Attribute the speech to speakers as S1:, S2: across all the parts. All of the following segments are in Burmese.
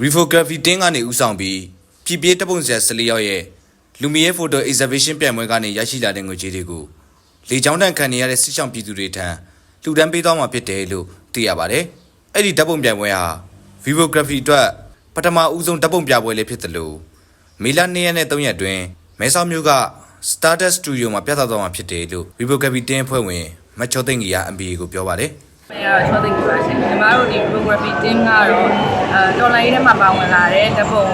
S1: Refography တင်းကနေဥဆောင်ပြီးပြည်ပြေးတပ်ပုံစံ14ယောက်ရဲ့လူမီရဲ့ photo exhibition ပြိုင်ပွဲကနေရရှိလာတဲ့ငွေကြေးတွေကိုလေချောင်းတန်ခံနေရတဲ့စစ်ဆောင်ပြည်သူတွေထံလှူဒန်းပေးသွားမှာဖြစ်တယ်လို့သိရပါတယ်။အဲ့ဒီဓာတ်ပုံပြိုင်ပွဲဟာ Vivography အတွက်ပထမဦးဆုံးဓာတ်ပုံပြပွဲလေးဖြစ်တယ်လို့မေလ2ရက်နဲ့3ရက်အတွင်းမဲဆောက်မြို့က Stardust Studio မှာပြသသွားမှာဖြစ်တယ်လို့ Vivography တင်းအဖွဲ့ဝင်မချောသိင္ကြီးက MBA ကိုပြောပါတယ်။
S2: မ ရတော့ချောသိပ်ပါရှင်ညီမတို့ဒီ photography team ကတော့အဲတော်လိုင်းထဲမှာပါဝင်လာတဲ့ဓာတ်ပုံ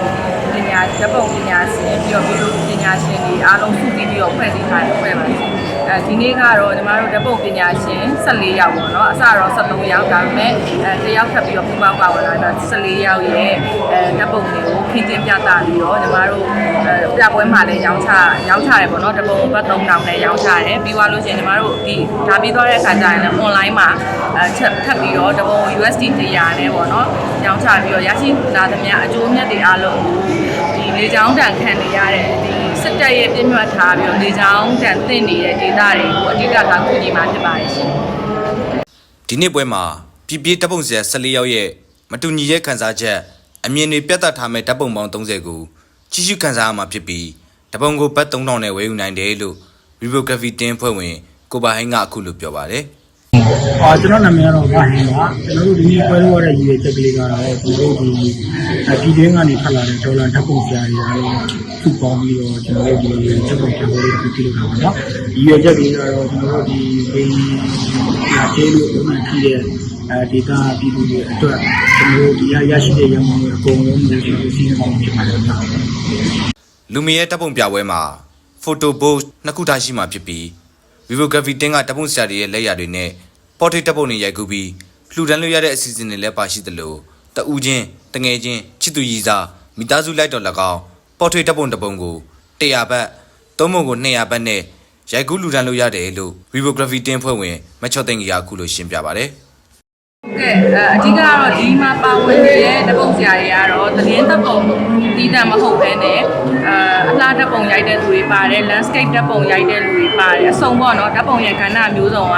S2: ပညာဓာတ်ပုံပညာရှင်ပြီးတော့ပြီးတော့ပညာရှင်တွေအားလုံးစုစည်းပြီးတော့ဖွဲ့စည်းထားတဲ့ဖွဲ့ပါရှင်အဲ ဒီနေ့ကတော့ညီမတို့ဓာတ်ပုံပညာရှင်14ယောက်ပေါ့နော်အစတော့73ယောက်ဒါပေမဲ့အဲတယောက်ထပ်ပြီးတော့ပူပေါင်းပါဝင်လာတော့14ယောက်ရဲ့အဲဓာတ်ပုံတွေကိုခင်းကျင်းပြသပြီးတော့ညီမတို့အဲပြပွဲမှာလည်းရောင်းချရောင်းချတယ်ပေါ့နော်ဓာတ်ပုံဘတ်3000နဲ့ရောင်းချတယ်ပြီးသွားလို့ရှိရင်ညီမတို့ဒီဒါပြီးသွားတဲ့အခါကျရင်လည်း online မှာအဲချက်ထပ်ပြီးတော့ဓာတ်ပုံ USD 100နဲ့ပေါ့နော်ရောင်းချပြီးတော့ရရှိလာသမျှအကျိုးအမြတ်တွေအားလုံးကိုဒီလေချောင်းတန်ခံနေရတဲ့ဒီ စစ်တပ်ရဲ့ပြည့်မြတ်ထားပြီးတော့လေချောင်းတန်သင့်နေတဲ့ဒေသတွေကိုအဓိကထားကူညီမှာဖြစ်ပါတယ်ရှင်
S1: ဒီနေ့ပွဲမှာပြည်ပြေးတပ်ပုံစံ14ယောက်ရဲ့မတူညီတဲ့ခန်းစားချက်အမြင်တွေပြတ်သားထားမဲ့ဓာတ်ပုံပေါင်း30ကိုကြီးစုခန်းစားရမှာဖြစ်ပြီးဓာတ်ပုံကိုဘတ်3000နဲ့ဝယ်ယူနိုင်တယ်လို့ Vivography တင်းဖွဲ့ဝင်ကိုပါဟင်းကအခုလိုပြောပါတယ်
S3: အာကျွန်တော်နာမည်ကတော့ဘာဟင်ပါကျွန်တော်တို့ဒီနေ့ပွဲလို့ရတဲ့ရည်ရွယ်ချက်ကလေးကတော့ကျွန်တော်တို့ဒီအပြည်တွင်းကနေဖတ်လာတဲ့ဒေါ်လာဓာတ်ပုံပြားတွေအားလုံးစုပေါင်းပြီးတော့ကျွန်တော်တို့ဒီဓာတ်ပုံပြားလေးတစ်ခုပြုလုပ်တာပါနော်ရည်ရွယ်ချက်ကလေးကတော့ကျွန်တော်တို့ဒီဘေးနာကျေးလို့ဥပမာကြည့်တဲ့အဲဒီကပြည်သူတွေအတွက်ကျွန်တော်တို့ဒီရရှိတဲ့ရမုံတွေအကုန်လုံးကိုကျွန်တော်တို့စီးပွားဖြစ်ပါတယ်နော်
S1: လူမီရဲ့တပ်ပုံပြပွဲမှာ photo booth နှစ်ခုထားရှိမှာဖြစ်ပြီး Vivography တင်းကတပ်ပုံဆရာတွေရဲ့လက်ရာတွေနဲ့ portrait တပ်ပုံတွေရိုက်ကူးပြီးလှူဒန်းလို့ရတဲ့အစီအစဉ်တွေလည်းပါရှိသလိုတဦးချင်းတငယ်ချင်းချစ်သူရည်စားမိသားစုလိုက်တော်၎င်း portrait တပ်ပုံတစ်ပုံကို100ဘတ်သုံးပုံကို200ဘတ်နဲ့ရိုက်ကူးလှူဒန်းလို့ရတယ်လို့ Vivography တင်းဖွဲ့ဝင်မချော့သိင္ကြီးကအခုလိုရှင်းပြပါတယ်
S2: ကဲအဲအဓိကကတော့ဒီမှာပါဝင်နေတဲ့ဓာတ်ပုံဆရာတွေကတော့သတင်းဓာတ်ပုံတီးတန့်မဟုတ်ဘဲနဲ့အဲအလှဓာတ်ပုံရိုက်တဲ့လူတွေပါတယ် landscape ဓာတ်ပုံရိုက်တဲ့လူတွေပါတယ်အစုံပေါ့နော်ဓာတ်ပုံရဲ့ကဏ္ဍမျိုးစုံက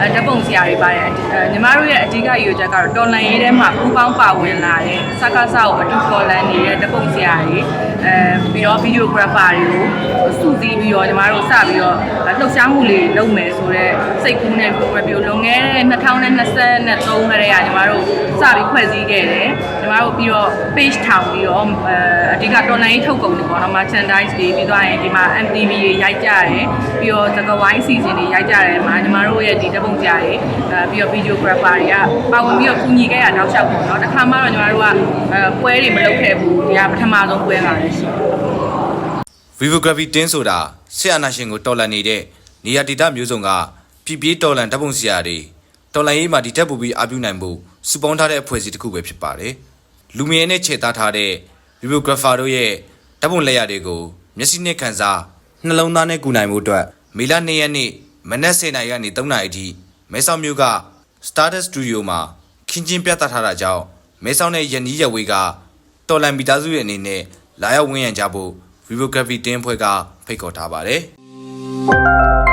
S2: အဲဓာတ်ပုံဆရာတွေပါတယ်အဲညီမတို့ရဲ့အဓိကရည်ရွယ်ချက်ကတော့တော်လန်ရေးထဲမှာပူးပေါင်းပါဝင်လာတဲ့စကားစားကိုအတူတော်လန်နေတဲ့ဓာတ်ပုံဆရာတွေအဲပြီးတော့ videographer တွေကိုစုစည်းပြီးတော့ညီမတို့စပြီးတော့လှုပ်ရှားမှုလေးလုပ်မယ်ဆိုတော့စိတ်ကူးနဲ့ပြောပြလွန်ခဲ့တဲ့2023ခရဲကညီမတို့စပြီးဖွဲ့စည်းခဲ့တယ်ညီမတို့ပြီးတော့ page ထောင်ပြီးတော့အဲအဓိက online ထုတ်ကုန်တွေပေါ့နော် merchandise တွေပြီးသွားရင်ဒီမှာ MTV တွေရိုက်ကြတယ်ပြီးတော့သကဝိုင်း season တွေရိုက်ကြတယ်မှာညီမတို့ရဲ့ဒီဓာတ်ပုံကြတွေအဲပြီးတော့ videographer တွေကပါဝင်ပြီးတော့ကူညီခဲ့ရတောက်လျှောက်ပေါ့နော်တစ်ခါမှတော့ညီမတို့ကအဲပွဲတွေမလုပ်ခဲ့ဘူးဒီကပထမဆုံးပွဲပါလေရှင်
S1: Vivography တင်းဆိုတာဆရာနာရှင်ကိုတော်လန်နေတဲ့နေရာဒေသမျိုးစုံကပြည်ပြေးတော်လန်ဓာတ်ပုံဆရာတွေ တော်လန်ရေးမှာဒီတက်ပူပြီးအပြုနိုင်ဖို့စုပေါင်းထားတဲ့အဖွဲ့အစည်းတစ်ခုပဲဖြစ်ပါတယ်။လူမင်းနဲ့ခြေသားထားတဲ့ Vivographer တို့ရဲ့ဓာတ်ပုံလက်ရာတွေကိုမျက်စိနဲ့ခန်းစားနှလုံးသားနဲ့ကူနိုင်မှုအတွက်မေလ2ရက်နေ့မနက်10:00နာရီကနေ3:00နာရီအထိမဲဆောက်မြို့က Stardust Studio မှာခင်းကျင်းပြသထားတာကြောင့်မဲဆောက်နဲ့ယန်နီးရဝေးကတော်လန်မီသားစုရဲ့အနေနဲ့လာရောက်ဝန်းရံကြဖို့ Vivography တင်းဖွဲ့ကဖိတ်ခေါ်ထားပါတယ်။